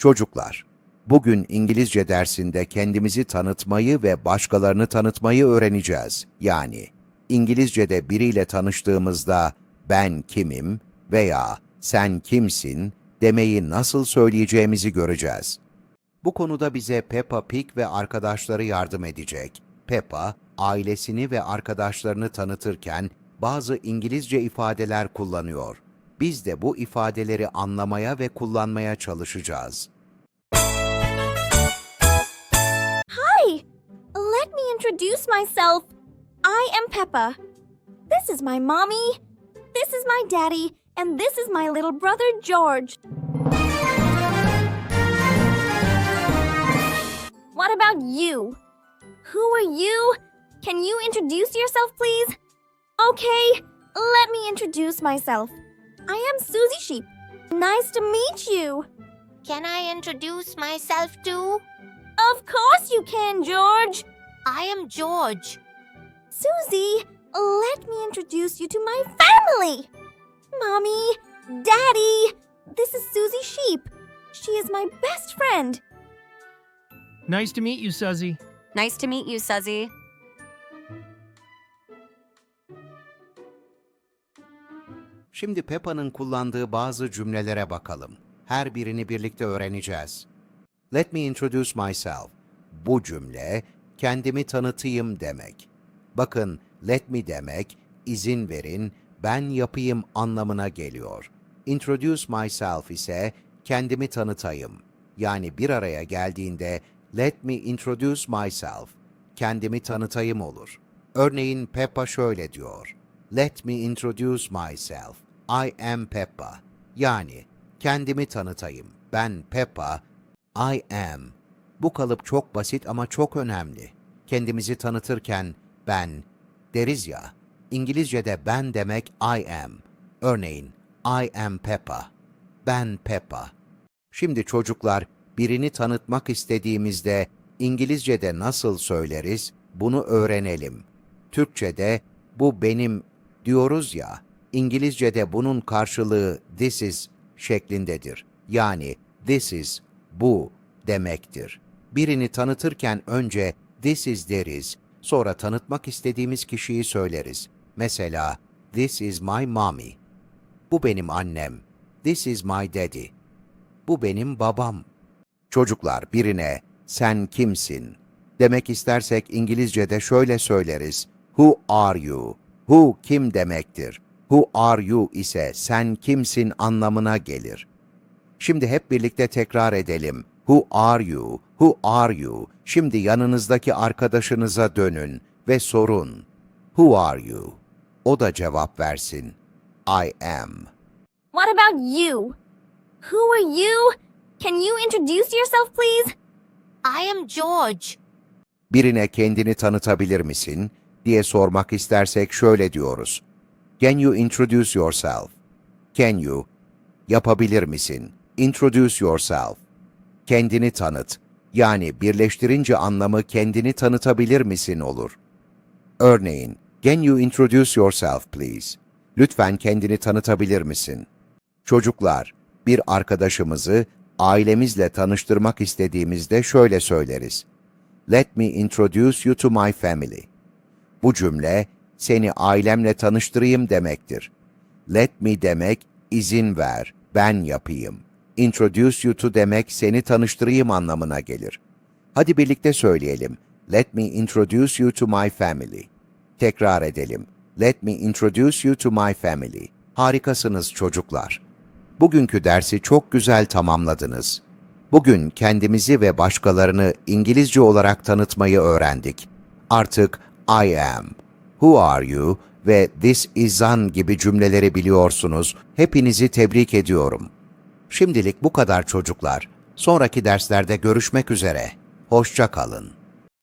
Çocuklar, bugün İngilizce dersinde kendimizi tanıtmayı ve başkalarını tanıtmayı öğreneceğiz. Yani İngilizce'de biriyle tanıştığımızda ben kimim veya sen kimsin demeyi nasıl söyleyeceğimizi göreceğiz. Bu konuda bize Peppa Pig ve arkadaşları yardım edecek. Peppa, ailesini ve arkadaşlarını tanıtırken bazı İngilizce ifadeler kullanıyor. Biz de bu ifadeleri anlamaya ve kullanmaya çalışacağız. Hi! Let me introduce myself. I am Peppa. This is my mommy. This is my daddy. And this is my little brother George. What about you? Who are you? Can you introduce yourself, please? Okay, let me introduce myself. I am Susie Sheep. Nice to meet you. Can I introduce myself too? Of course you can, George. I am George. Susie, let me introduce you to my family. Mommy, Daddy, this is Susie Sheep. She is my best friend. Nice to meet you, Suzy. Nice to meet you, Suzy. Şimdi Peppa'nın kullandığı bazı cümlelere bakalım. Her birini birlikte öğreneceğiz. Let me introduce myself. Bu cümle kendimi tanıtayım demek. Bakın let me demek izin verin, ben yapayım anlamına geliyor. Introduce myself ise kendimi tanıtayım. Yani bir araya geldiğinde let me introduce myself. Kendimi tanıtayım olur. Örneğin Peppa şöyle diyor. Let me introduce myself. I am Peppa. Yani kendimi tanıtayım. Ben Peppa. I am. Bu kalıp çok basit ama çok önemli. Kendimizi tanıtırken ben deriz ya. İngilizce'de ben demek I am. Örneğin I am Peppa. Ben Peppa. Şimdi çocuklar birini tanıtmak istediğimizde İngilizce'de nasıl söyleriz bunu öğrenelim. Türkçe'de bu benim diyoruz ya, İngilizce'de bunun karşılığı this is şeklindedir. Yani this is bu demektir. Birini tanıtırken önce this is deriz, sonra tanıtmak istediğimiz kişiyi söyleriz. Mesela this is my mommy. Bu benim annem. This is my daddy. Bu benim babam. Çocuklar birine sen kimsin demek istersek İngilizce'de şöyle söyleriz. Who are you? Who kim demektir. Who are you ise sen kimsin anlamına gelir. Şimdi hep birlikte tekrar edelim. Who are you? Who are you? Şimdi yanınızdaki arkadaşınıza dönün ve sorun. Who are you? O da cevap versin. I am. What about you? Who are you? Can you introduce yourself, please? I am George. birine kendini tanıtabilir misin diye sormak istersek şöyle diyoruz. Can you introduce yourself? Can you? Yapabilir misin? Introduce yourself. Kendini tanıt. Yani birleştirince anlamı kendini tanıtabilir misin olur. Örneğin, Can you introduce yourself please? Lütfen kendini tanıtabilir misin? Çocuklar, bir arkadaşımızı ailemizle tanıştırmak istediğimizde şöyle söyleriz. Let me introduce you to my family. Bu cümle seni ailemle tanıştırayım demektir. Let me demek izin ver, ben yapayım. Introduce you to demek seni tanıştırayım anlamına gelir. Hadi birlikte söyleyelim. Let me introduce you to my family. Tekrar edelim. Let me introduce you to my family. Harikasınız çocuklar. Bugünkü dersi çok güzel tamamladınız. Bugün kendimizi ve başkalarını İngilizce olarak tanıtmayı öğrendik. Artık I am, who are you ve this is an gibi cümleleri biliyorsunuz. Hepinizi tebrik ediyorum. Şimdilik bu kadar çocuklar. Sonraki derslerde görüşmek üzere. Hoşça kalın.